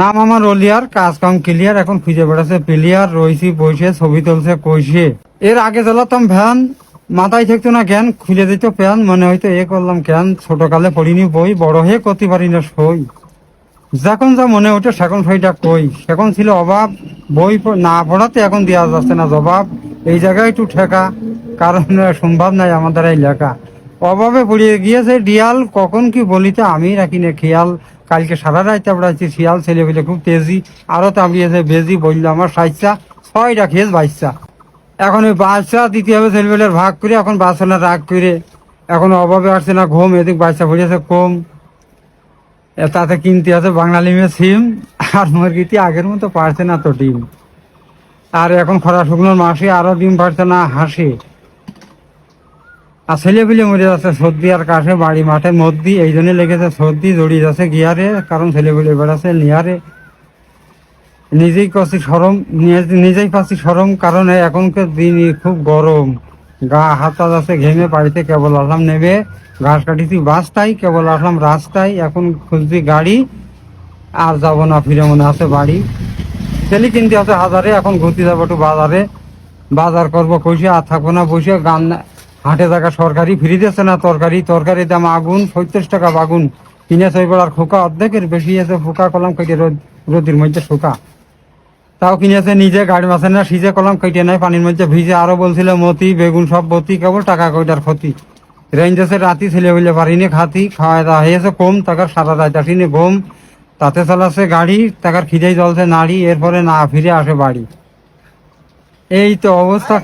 নাম আমার অলিয়ার কাজ কাম ক্লিয়ার এখন খুঁজে বেড়াচ্ছে প্লেয়ার রয়েছি বইছে, ছবি তুলছে, কইছে। এর আগে চালাতাম ভ্যান, মাথায় থাকতো না জ্ঞান খুলে দিত প্যান, মনে হয়তো এ করলাম কেন ছোটকালে পড়িনি বই, বড় হয়ে করতে পারি না সই। যখন যা মনে ওঠে, সেখন সেইটা কই। সেখন ছিল অভাব, বই না পড়াতে এখন দেওয়া যাচ্ছে না জবাব। এই জায়গায় একটু ঠেকা, কারণ সম্ভব নাই আমাদের এই লেখা। অভাবে পড়িয়ে গিয়েছে। ডিয়াল কখন কি বলিতে আমি রাখি না খেয়াল। কালকে সারা রাত পড়াচ্ছি শিয়াল ছেলে পেলে খুব তেজি। আরও তামিয়েছে বেজি বলল আমার সাইজটা ছয়টা খেয়েছ বাইশটা। এখন ওই বাচ্চা দিতে হবে ছেলেপেলের ভাগ করে, এখন বাচ্চা রাগ করে। এখন অভাবে আসছে না, ঘুম, এদিক বাচ্চা ভরিয়েছে কম। তাতে কিনতে আছে বাংলালিমের সিম, আর মুরগিটি আগের মতো পারছে না তো ডিম। আর এখন খরা শুকনোর মাসে আরও ডিম পারছে না হাসি। আর ছেলে পেলে মরে যাচ্ছে, সর্দি আর কাশে, বাড়ি মাঠের মধ্যে এই জন্য লেগেছে সর্দি জড়িয়ে যাচ্ছে গিয়ারে, কারণ ছেলে পেলে বেড়াচ্ছে নিয়ারে। নিজেই করছি সরম নিজেই পাচ্ছি সরম, কারণ এখনকার দিন খুব গরম। গা, হাতা যাচ্ছে ঘেমে, বাড়িতে কেবল আসলাম নেবে, ঘাস কাটিছি, বাসটাই, কেবল আসলাম রাস্তায়, এখন খুঁজছি গাড়ি, আর যাব না, ফিরে মনে আছে বাড়ি। ছেলে কিনতে আছে হাজারে, এখন ঘুরতে যাব একটু বাজারে। বাজার করব কইসে আর থাকব না, বসে গান হাটে থাকা সরকারি ফ্রি দিচ্ছে না তরকারি। তরকারির দাম আগুন পঁয়ত্রিশ টাকা বাগুন। কিনে আর খোকা অর্ধেকের বেশি আছে ফোকা কলম কেটে রোদ রোদের মধ্যে শোকা। তাও কিনেছে নিজে গাড়ি মাসে না, সিজে কলম কেটে নেয়, পানির মধ্যে ভিজে। আরও বলছিল, মতি, বেগুন সব বতি, কেবল টাকা কয়টার ক্ষতি? রেঞ্জেছে রাতি ছেলে বলে পারিনি খাতি। খাওয়া দাওয়া হয়েছে কম টাকার সারা রাত আসিনি ঘুম। তাতে চালাচ্ছে গাড়ি টাকার খিদেই জ্বলছে নাড়ি, এরপরে না ফিরে আসে বাড়ি। এই তো অবস্থা।